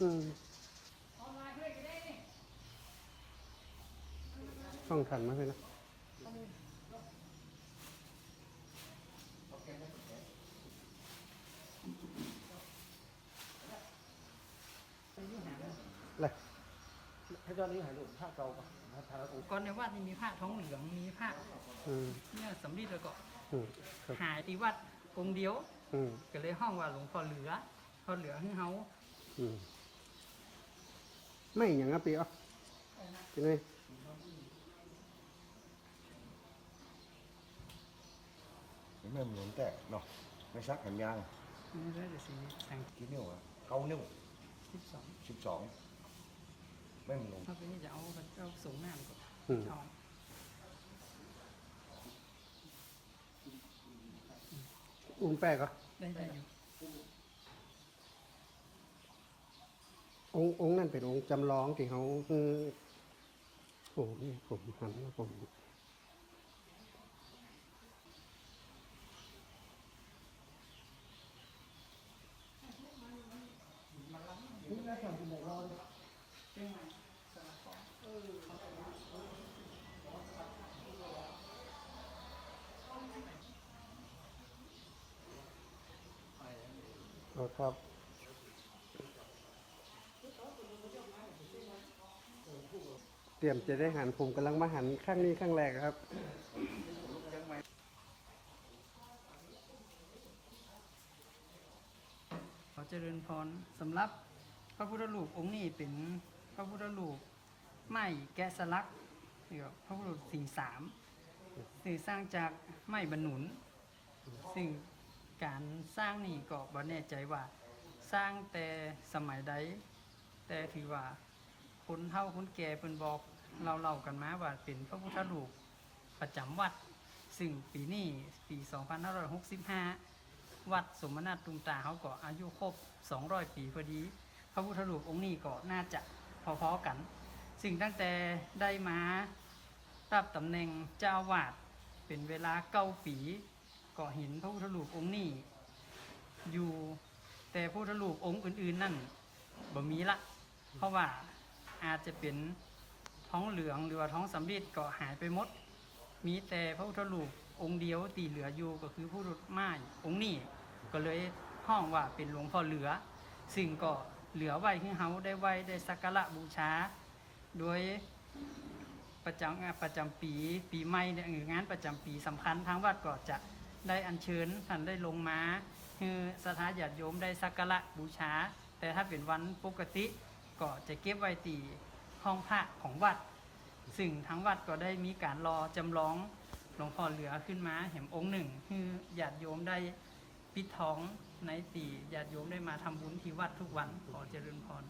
อืมต้องทันไหมพี่นะเลยให้ตอนนี้หายรูปภาพเก่าก่อนภาพทารากูก่อนในวัดนี่มีผ้าท้องเหลืองมีผ้าอืมเนี่ยสำลีแล้วก็อืมครับหายที่วัดองค์เดียวอืมก็เลยห้องว่าหลวงพ่อเหลือ พ่อเหลือให้เฮาอืมไม่อย่างนั้นปีอะเป็นไงไม่เหมือนแต่เนาะไม่ซักแขนยางนี่ได้แต่สีแสงกี่นิ้วอะเก้านิ้วสิบสองสิบสองไม่เหมือนถ้าเป็นนี่จะเอาเอาสูงหน้ามันก็อืมเอาอุ้มแป้กเหรอได้ได้อยู่ องค์องค์นั่นเป็นองค์จำลองที่เขาคือโอ้นี่ผมหันมาผมเอาครับ เตรียมจะได้หันผมกำลังมาหันข้างนี้ข้างแรกครับขอเจริญพรสำหรับพระพุทธรูปองค์นี้เป็นพระพุทธรูปไม้แกะสลักเรียกว่าพระพุทธรูปสิ่งสามซึ่งสร้างจากไม้บรรนุน ซึ่งการสร้างนี่ก็บ่แน่ใจว่าสร้างแต่สมัยใดแต่ถือว่าคนเฒ่าคนแก่เพิ่นบอก เราเล่ากันมาว่าเป็นพระพุทธรูปประจำวัด ซึ่งปีนี้ปี 2565 วัดสมณัตตุมตาเขาก็อายุครบ 200 ปีพอดี พระพุทธรูปองค์นี้ก็น่าจะพอๆกัน ซึ่งตั้งแต่ได้มารับตำแหน่งเจ้าอาวาดเป็นเวลาเก้าปีก็เห็นพระพุทธรูปองค์นี้อยู่แต่พระพุทธรูปองค์อื่น ๆ นั่นบ่มีละ เพราะว่าอาจจะเป็น ท้องเหลืองหรือว่าท้องสำริดก็หายไปหมด มีแต่พระพุทธรูปองค์เดียวตีเหลืออยู่ก็คือพระพุทธไม้องค์นี้ก็เลยห้องว่าเป็นหลวงพ่อเหลือ ซึ่งก็เหลือไว้ให้เฮาได้ไว้ได้สักการะบูชา โดยประจำงาประจำปีปีใหม่เนี่ยหรืองานประจำปีสำคัญทางวัดก็จะได้อัญเชิญท่านได้ลงมาคือสถานญาติโยมได้สักการะบูชา แต่ถ้าเป็นวันปกติก็จะเก็บไว้ตี ห้องพระของวัด ซึ่งทั้งวัดก็ได้มีการรอจำลองหลวงพ่อเหลือขึ้นมาเห็นองค์หนึ่งคือญาติโยมได้ปิดท้องในตีญาติโยมได้มาทำบุญที่วัดทุกวันขอเจริญพร